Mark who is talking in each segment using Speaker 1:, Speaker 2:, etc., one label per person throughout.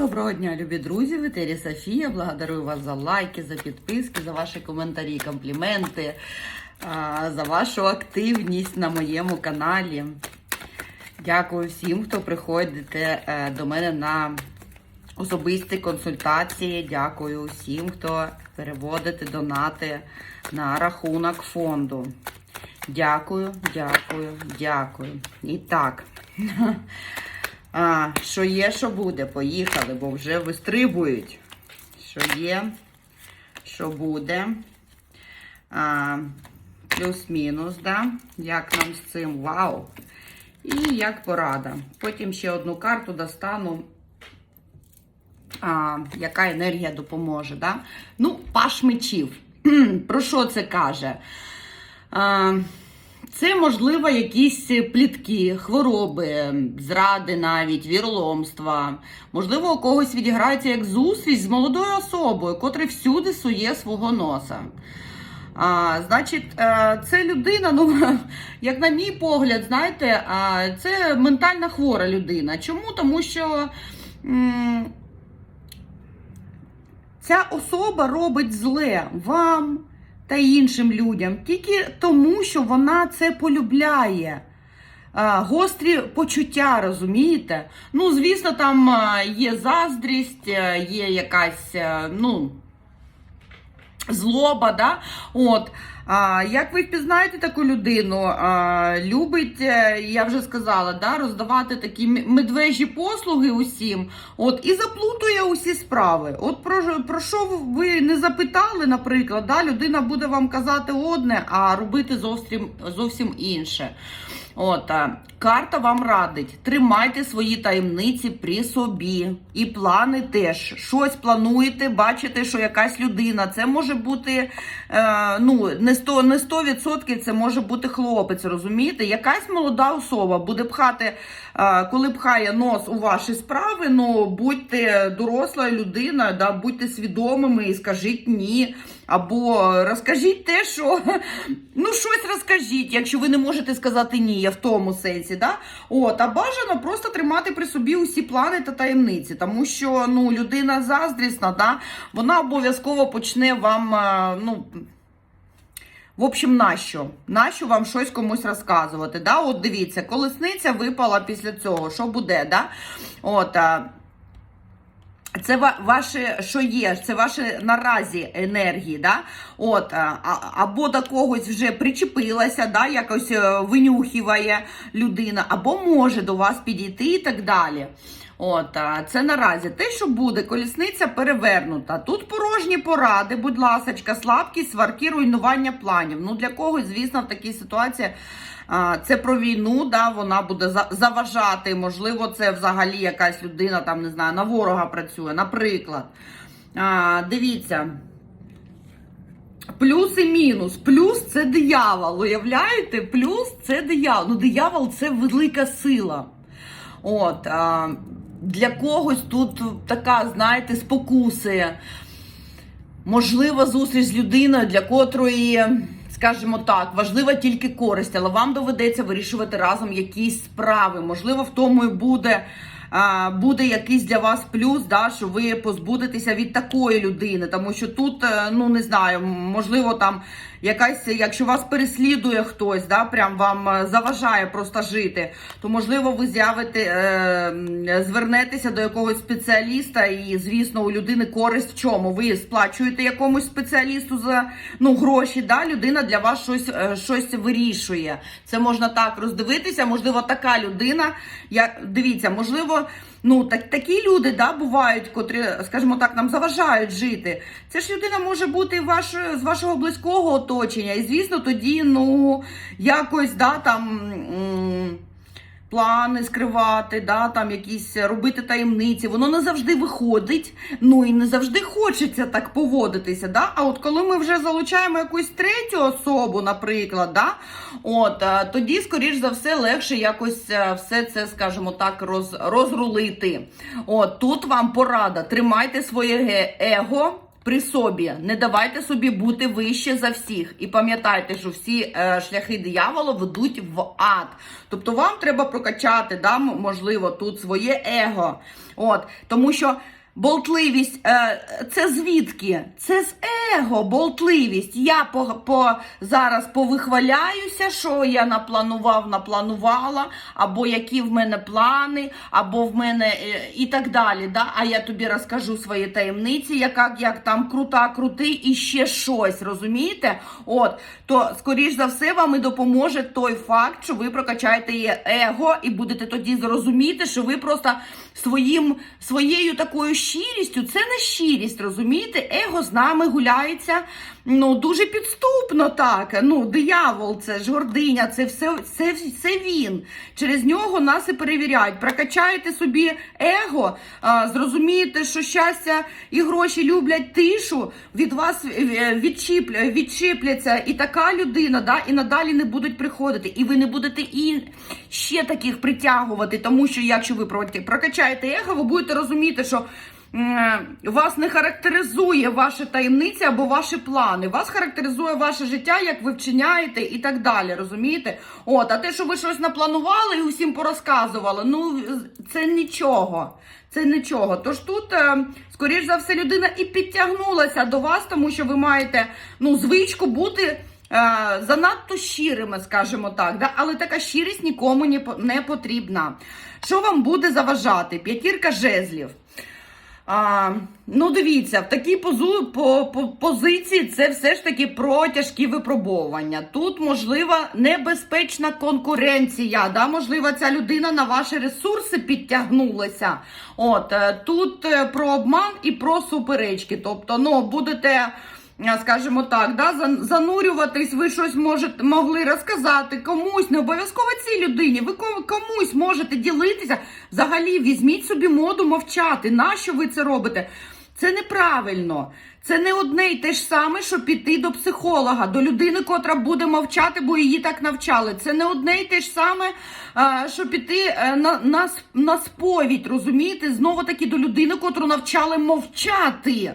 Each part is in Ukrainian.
Speaker 1: Доброго дня, любі друзі! В етері Софія. Благодарую вас за лайки, за підписки, за ваші коментарі, компліменти, за вашу активність на моєму каналі. Дякую всім, хто приходите е, до мене на особисті консультації. Дякую всім, хто переводите донати на рахунок фонду. Дякую, дякую, дякую. І так. А, що є, що буде. Поїхали, бо вже вистрибують. Що є, що буде. А, Плюс-мінус, да? Як нам з цим? Вау! І як порада. Потім ще одну карту достану. А, яка енергія допоможе, да? Ну, паш мечів. Про що це каже? А, це, можливо, якісь плітки, хвороби, зради навіть, вірломства. Можливо, у когось відіграється як зустріч з молодою особою, котра всюди сує свого носа. А, Значить, е, це людина, ну, як на мій погляд, знаєте, це ментально хвора людина. Чому? Тому що. Ця особа робить зле вам та іншим людям тільки тому, що вона це полюбляє. Гострі почуття, розумієте? Ну, звісно, там є заздрість, є якась, ну, злоба, да? От. А, як ви впізнаєте таку людину? Любить, е, я вже сказала, да, роздавати такі медвежі послуги усім, от, і заплутує усі справи. От про, про що ви не запитали, наприклад, да, людина буде вам казати одне, а робити зовсім, зовсім інше. От, карта вам радить, тримайте свої таємниці при собі. І плани теж. Щось плануєте, бачите, що якась людина. Це може бути е, ну, не 100%, не 100% це може бути хлопець, розумієте? Якась молода особа буде пхати, е, коли пхає нос у ваші справи, ну будьте дорослою людиною, да, будьте свідомими і скажіть ні. Або розкажіть те, що ну щось розкажіть, якщо ви не можете сказати ні, я в тому сенсі. Да? От, а бажано просто тримати при собі усі плани та таємниці, тому що ну, людина заздрісна, да? вона обов'язково почне вам. ну, в общем, нащо? Нащо вам щось комусь розказувати? Да? От дивіться, колесниця випала після цього. Що буде? Да? От, це ваше, що є, це ваші наразі енергії, да? От, або до когось вже причепилася, да? якось е, винюхіває людина, або може до вас підійти і так далі. От, це наразі те, що буде, колісниця перевернута. Тут порожні поради, будь ласочка, слабкість, сварки, руйнування планів. Ну, для когось, звісно, в такій ситуації. Це про війну, да, вона буде заважати. Можливо, це взагалі якась людина, там не знаю, на ворога працює, наприклад. А, Дивіться. Плюс і мінус. Плюс це диявол. Уявляєте? Плюс це диявол. Ну, диявол це велика сила. От, а, для когось тут така, знаєте, спокуси. Можливо, зустріч з людиною, для котрої, скажімо так, важлива тільки користь, але вам доведеться вирішувати разом якісь справи. Можливо, в тому і буде. Буде якийсь для вас плюс, да, що ви позбудетеся від такої людини, тому що тут, е, ну не знаю, можливо, там якась, якщо вас переслідує хтось, да, прям вам е, заважає просто жити, то можливо ви з'явите, е, звернетеся до якогось спеціаліста, і звісно, у людини користь в чому? Ви сплачуєте якомусь спеціалісту за ну гроші. Да, людина для вас щось, щось вирішує. Це можна так роздивитися. Можливо, така людина. Я дивіться, можливо. Ну, так, такі люди да, бувають, котрі, скажімо так, нам заважають жити. Це ж людина може бути ваш, з вашого близького оточення. І, звісно, тоді, ну, якось, да, там. Плани скривати, да, там якісь робити таємниці, воно не завжди виходить, ну і не завжди хочеться так поводитися. Да? А от коли ми вже залучаємо якусь третю особу, наприклад, да, от, тоді, скоріш за все, легше якось все це, скажімо так, роз, розрулити. От, тут вам порада. Тримайте своє его при собі. Не давайте собі бути вище за всіх. І пам'ятайте, що всі е, шляхи диявола ведуть в ад. Тобто вам треба прокачати, да, можливо, тут своє его. От, тому що. Болтливість, е, це звідки? Це з его, болтливість. Я по, по, зараз повихваляюся, що я напланував, напланувала, або які в мене плани, або в мене е, і так далі. Да? А я тобі розкажу свої таємниці, яка як там крута, крутий і ще щось, розумієте? От, то, скоріш за все, вам і допоможе той факт, що ви прокачаєте его, і будете тоді зрозуміти, що ви просто своїм, своєю такою щирістю, це не щирість, розумієте? Его з нами гуляється ну, дуже підступно так. Ну, диявол, це ж гординя, це все, це, це він. Через нього нас і перевіряють. Прокачаєте собі его, а, зрозумієте, що щастя і гроші люблять тишу, від вас е, відчіпля, відчіпляться і така людина, да, і надалі не будуть приходити. І ви не будете і ще таких притягувати, тому що якщо ви прокачаєте его, ви будете розуміти, що. Вас не характеризує ваші таємниці або ваші плани. Вас характеризує ваше життя, як ви вчиняєте і так далі. Розумієте? От, а те, що ви щось напланували і усім порозказували, ну це нічого. Це нічого. Тож тут, е, скоріш за все, людина і підтягнулася до вас, тому що ви маєте ну, звичку бути. е, Занадто щирими, скажімо так, да? але така щирість нікому не потрібна. Що вам буде заважати? П'ятірка жезлів. А, ну, дивіться, в такій позу, по, по, позиції це все ж таки про тяжкі випробовування. Тут можлива небезпечна конкуренція. Да? Можливо, ця людина на ваші ресурси підтягнулася. От е, тут е, про обман і про суперечки. Тобто, ну, будете. Скажімо так, да, занурюватись, ви щось можете могли розказати комусь, не обов'язково цій людині. Ви ком- комусь можете ділитися. Взагалі, візьміть собі моду мовчати. Нащо ви це робите? Це неправильно. Це не одне й те ж саме, що піти до психолога, до людини, котра буде мовчати, бо її так навчали. Це не одне й те ж саме, що піти е, на, на, на сповідь, розумієте? Знову таки до людини, котру навчали мовчати.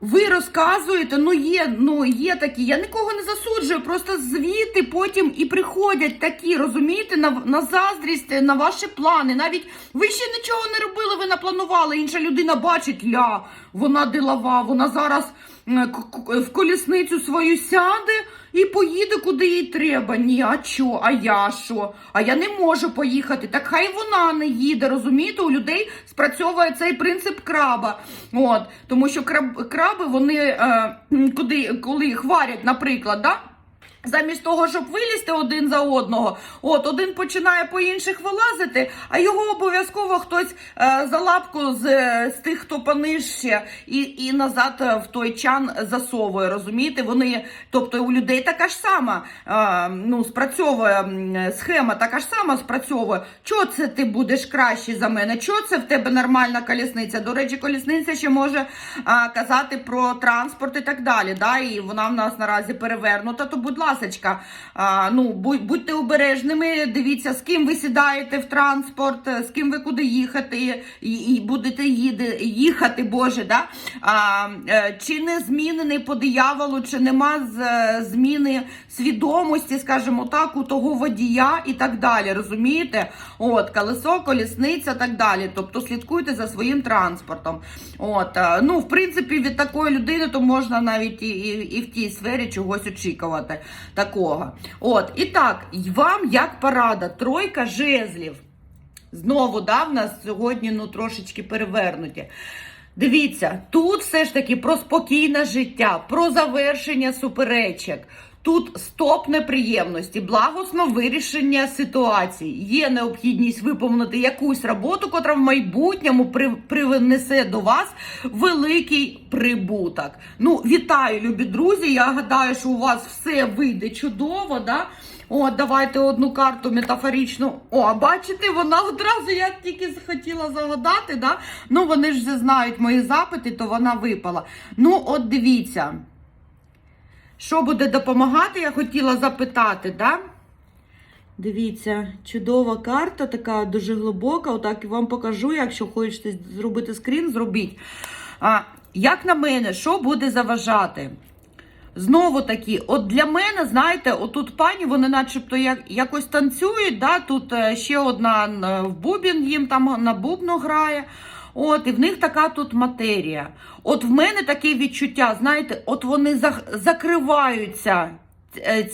Speaker 1: Ви розказуєте, ну є, ну є такі. Я нікого не засуджую, просто звідти потім і приходять такі, розумієте, на, на заздрість, на ваші плани. Навіть ви ще нічого не робили, ви напланували. Інша людина бачить, ля, вона дилава, вона зараз в колісницю свою сяде і поїде куди їй треба. Ні, а чо? А я що? А я не можу поїхати. Так хай вона не їде. Розумієте, у людей спрацьовує цей принцип краба. От, тому що краб, краби вони е, куди, коли хварять, наприклад, да? Замість того, щоб вилізти один за одного, от один починає по інших вилазити, а його обов'язково хтось е, за лапку з, з тих, хто понижче, і, і назад е, в той чан засовує. Розумієте? Вони, тобто у людей така ж сама е, ну, спрацьовує схема, така ж сама спрацьовує. Чого це ти будеш кращий за мене? Чого це в тебе нормальна колісниця? До речі, колісниця ще може е, казати про транспорт і так далі. Да? І вона в нас наразі перевернута. То, будь ласка, а, ну, будь, будьте обережними, дивіться, з ким ви сідаєте в транспорт, з ким ви куди їхати, і, будете їхати, Боже, да? а, е, чи не змінений по дияволу, чи нема з, зміни свідомості, скажімо так, у того водія і так далі. Розумієте? От, колесо, колісниця, так далі. Тобто слідкуйте за своїм транспортом. От, е, ну, в принципі, від такої людини то можна навіть і, і, і в тій сфері чогось очікувати такого. От, і так, вам як порада, тройка жезлів. Знову, да, в нас сьогодні ну, трошечки перевернуті. Дивіться, тут все ж таки про спокійне життя, про завершення суперечок. Тут стоп неприємності, благосно вирішення ситуації. Є необхідність виповнити якусь роботу, котра в майбутньому при, привнесе до вас великий прибуток. Ну, вітаю, любі друзі. Я гадаю, що у вас все вийде чудово. Да? О, давайте одну карту метафоричну. О, бачите, вона одразу я тільки захотіла загадати, да? Ну вони ж знають мої запити, то вона випала. Ну, от дивіться. Що буде допомагати, я хотіла запитати, да? Дивіться, чудова карта, така дуже глибока. Отак вам покажу, якщо хочете зробити скрін, зробіть. А, як на мене, що буде заважати? Знову таки, от для мене, знаєте, отут пані, вони начебто як, якось танцюють, да? тут е, ще одна е, в бубін їм там на бубну грає. От, і в них така тут матерія. От в мене таке відчуття, знаєте, от вони закриваються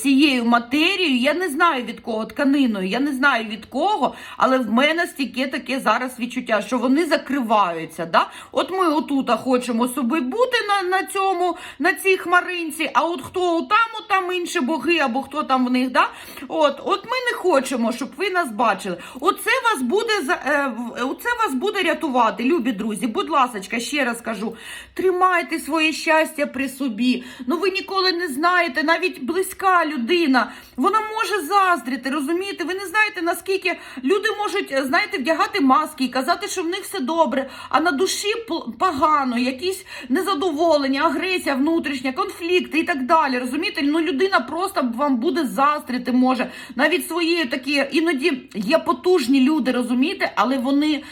Speaker 1: цією матерією. Я не знаю від кого тканиною, я не знаю від кого, але в мене стільки таке зараз відчуття, що вони закриваються. Да? От ми отут хочемо собі бути на, на цьому, на цій хмаринці, а от хто там, там інші боги, або хто там в них, да? от, от ми не хочемо, щоб ви нас бачили. Оце вас буде е, оце вас буде рятувати, любі друзі. Будь ласка, ще раз кажу, тримайте своє щастя при собі. Ну ви ніколи не знаєте, навіть близька людина, вона може заздрити, розумієте? Ви не знаєте, наскільки люди можуть, е, знаєте, вдягати маски і казати, що в них все добре, а на душі погано, якісь незадоволення, агресія внутрішня, конфлікти і так далі. Розумієте? Ну людина просто вам буде заздрити може. Навіть свої такі, іноді є потужні люди, розумієте, але вони.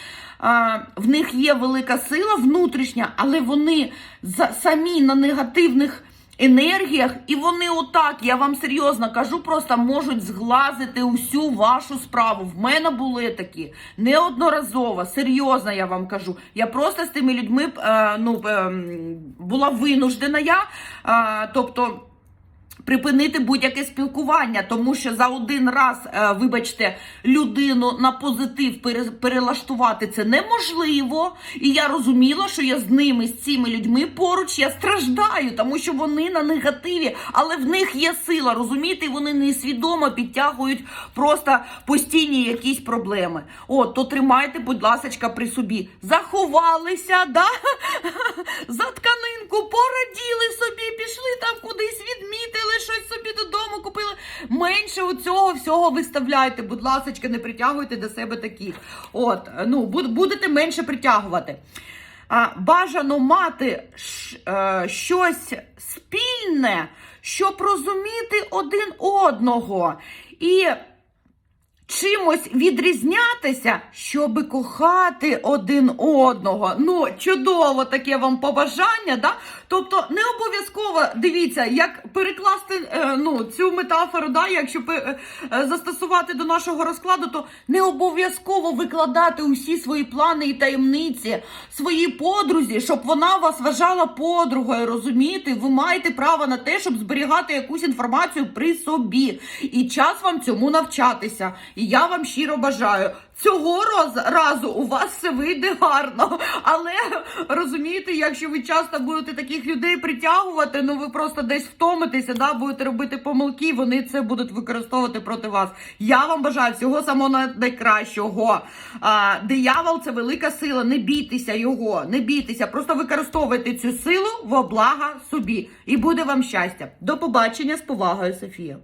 Speaker 1: В них є велика сила внутрішня, але вони за, самі на негативних енергіях, і вони отак, я вам серйозно кажу, просто можуть зглазити усю вашу справу. В мене були такі неодноразово, серйозно я вам кажу. Я просто з тими людьми е, ну, е, була винуждена я, е, тобто. Припинити будь-яке спілкування, тому що за один раз, е, вибачте, людину на позитив перелаштувати це неможливо. І я розуміла, що я з ними, з цими людьми поруч, я страждаю, тому що вони на негативі, але в них є сила, розумієте, вони несвідомо підтягують просто постійні якісь проблеми. От, то тримайте, будь ласка, при собі. Заховалися, да? за тканинку, пораділи собі, пішли там кудись, відмітили щось собі додому, купили. Менше у цього всього виставляйте, будь ласка, не притягуйте до себе таких. От, ну, будете менше притягувати. А, бажано мати е, щось спільне, щоб розуміти один одного. І чимось відрізнятися, щоби кохати один одного. Ну, чудово таке вам побажання, да? Тобто не обов'язково дивіться, як перекласти е, ну, цю метафору, да, якщо е, застосувати до нашого розкладу, то не обов'язково викладати усі свої плани і таємниці своїй подрузі, щоб вона вас вважала подругою. Розумієте? Ви маєте право на те, щоб зберігати якусь інформацію при собі. І час вам цьому навчатися. І я вам щиро бажаю. Цього разу у вас все вийде гарно. Але розумієте, якщо ви часто будете таких людей притягувати, ну ви просто десь втомитеся, да, будете робити помилки, вони це будуть використовувати проти вас. Я вам бажаю всього самого найкращого. А, диявол це велика сила. Не бійтеся його, не бійтеся, просто використовуйте цю силу во блага собі. І буде вам щастя. До побачення з повагою, Софія.